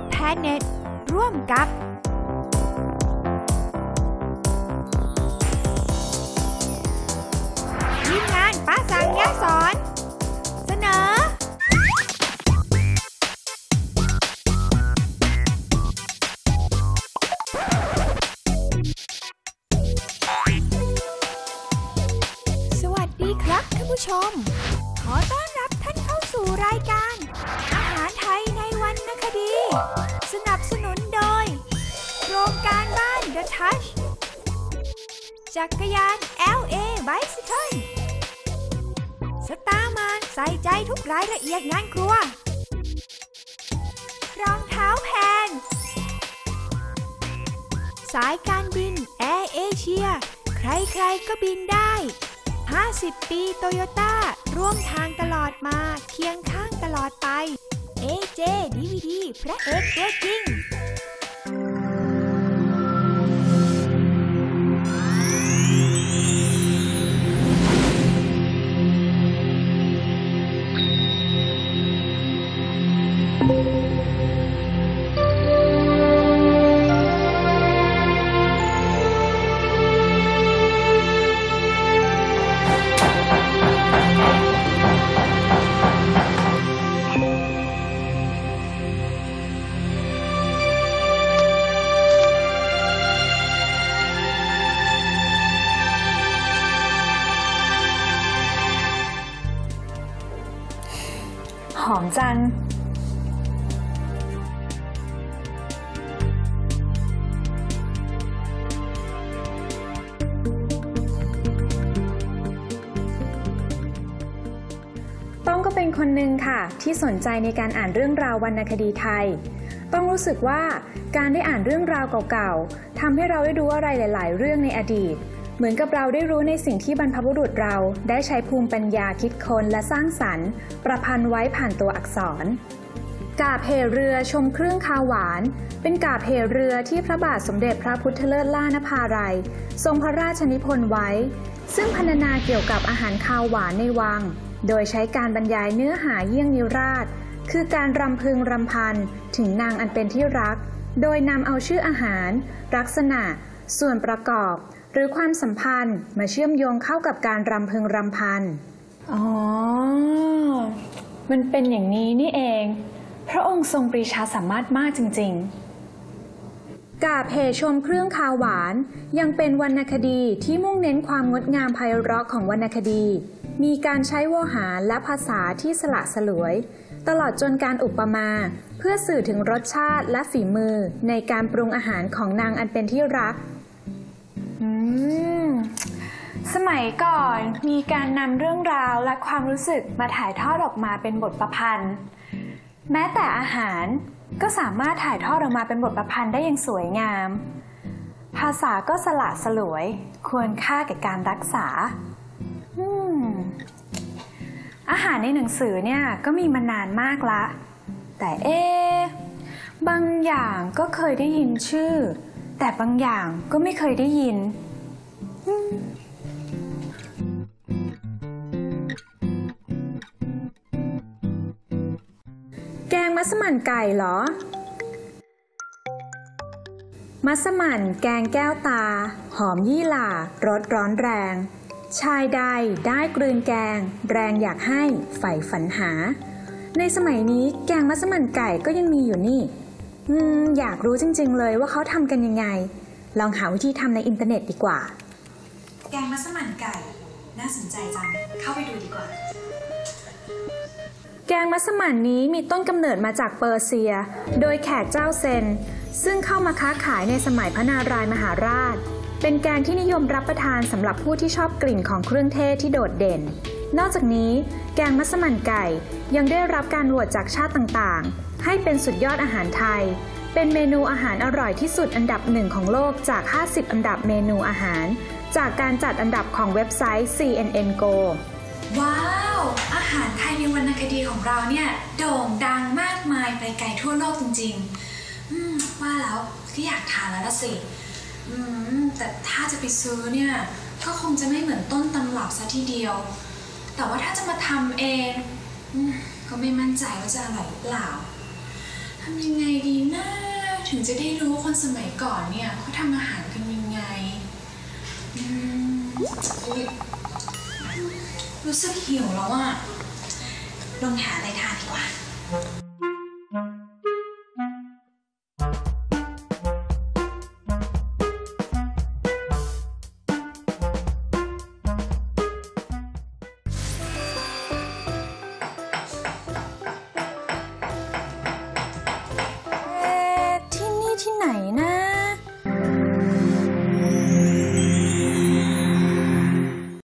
Food Planet ร่วมกับ ทีมงานป้าสังยาสอน เสนอ สวัสดีครับท่านผู้ชม ขอต้อนรับท่านเข้าสู่รายการ ดี สนับสนุนโดย โครงการบ้าน The Touch จักรยาน LA Bicycle สตาร์มานใส่ใจทุกรายละเอียดงานครัว รองเท้าแพง สายการบินแอร์เอเชีย ใครๆก็บินได้ 50 ปีโตโยต้าร่วมทางตลอดมาเคียงข้างตลอดไป AJ DVD พระเอกตัวจริง มจัง ต้องก็เป็นคนหนึ่งค่ะ ที่สนใจในการอ่านเรื่องราววรรณคดีไทย ต้องรู้สึกว่าการได้อ่านเรื่องราวเก่าๆทำให้เราได้รู้อะไรหลาย ๆ เรื่องในอดีต เหมือนกับเราได้รู้ในสิ่งที่บรรพบุรุษเราได้ใช้ภูมิปัญญาคิดค้นและสร้างสรรค์ ประพันธ์ไว้ผ่านตัวอักษร กาบเหเรือชมเครื่องคาหวาน เป็นกาบเหเรือที่พระบาทสมเด็จพระพุทธเลิศล่านภาลัย ทรงพระราชนิพนธ์ไว้ ซึ่งพรรณนาเกี่ยวกับอาหารคาวหวานในวัง โดยใช้การบรรยายเนื้อหาเยี่ยงนิราช คือการรำพึงรำพันถึงนางอันเป็นที่รัก โดยนำเอาชื่ออาหาร ลักษณะ ส่วนประกอบ หรือความสัมพันธ์มาเชื่อมโยงเข้ากับการรำพึงรำพัน อ๋อ มันเป็นอย่างนี้นี่เอง พระองค์ทรงปรีชาสามารถมากจริง ๆ กาบเหชมเครื่องคาวหวาน ยังเป็นวรรณคดีที่มุ่งเน้นความงดงามไพเราะของวรรณคดี มีการใช้โวหารและภาษาที่สละสลวย ตลอดจนการอุปมาเพื่อสื่อถึงรสชาติและฝีมือในการปรุงอาหารของนางอันเป็นที่รัก อืมสมัยก่อนมีการนำเรื่องราวและความรู้สึกมาถ่ายทอดออกมาเป็นบทประพันธ์ แม้แต่อาหารก็สามารถถ่ายทอดออกมาเป็นบทประพันธ์ได้อย่างสวยงาม ภาษาก็สละสลวย ควรค่าแก่การรักษาอืมอาหารในหนังสือเนี่ยก็มีมานานมากละ แต่เอ๊บางอย่างก็เคยได้ยินชื่อ แต่บางอย่างก็ไม่เคยได้ยิน แกงมัสมั่นไก่เหรอ มัสมั่นแกงแก้วตา หอมยี่หร่ารสร้อนแรง ชายใดได้กลืนแกง แรงอยากให้ใฝ่ฝันหา ในสมัยนี้แกงมัสมั่นไก่ก็ยังมีอยู่นี่ อืมอยากรู้จริง ๆ เลยว่าเขาทำกันยังไง ลองหาวิธีทำในอินเทอร์เน็ตดีกว่า แกงมัสมั่นไก่ น่าสนใจจัง เข้าไปดูดีกว่า แกงมัสมั่นนี้มีต้นกำเนิดมาจากเปอร์เซีย โดยแขกเจ้าเซน ซึ่งเข้ามาค้าขายในสมัยพระนารายมหาราช เป็นแกงที่นิยมรับประทานสำหรับผู้ที่ชอบกลิ่นของเครื่องเทศที่โดดเด่น นอกจากนี้ แกงมัสมั่นไก่ยังได้รับการโหวตจากชาติต่างๆ ให้เป็นสุดยอดอาหารไทย เป็นเมนูอาหารอร่อยที่สุดอันดับหนึ่งของโลกจาก 50 อันดับเมนูอาหาร จากการจัดอันดับของเว็บไซต์ CNN Go ว้าว อาหารไทยในวรรณคดีของเราเนี่ยโด่งดังมากมายไปไกลทั่วโลกจริงๆ อืมว่าแล้วก็อยากทานแล้วละสิ อืมแต่ถ้าจะไปซื้อเนี่ยก็คงจะไม่เหมือนต้นตำรับซะทีเดียว แต่ว่าถ้าจะมาทำเองอก็ไม่มั่นใจว่าจะอร่อยหรือเปล่า ทำยังไงดีนะถึงจะได้รู้ว่าคนสมัยก่อนเนี่ยเขาทำอาหารกันยังไงอืมอุ๊ยรู้สึกหิวแล้วอะลองหาอะไรทานดีกว่า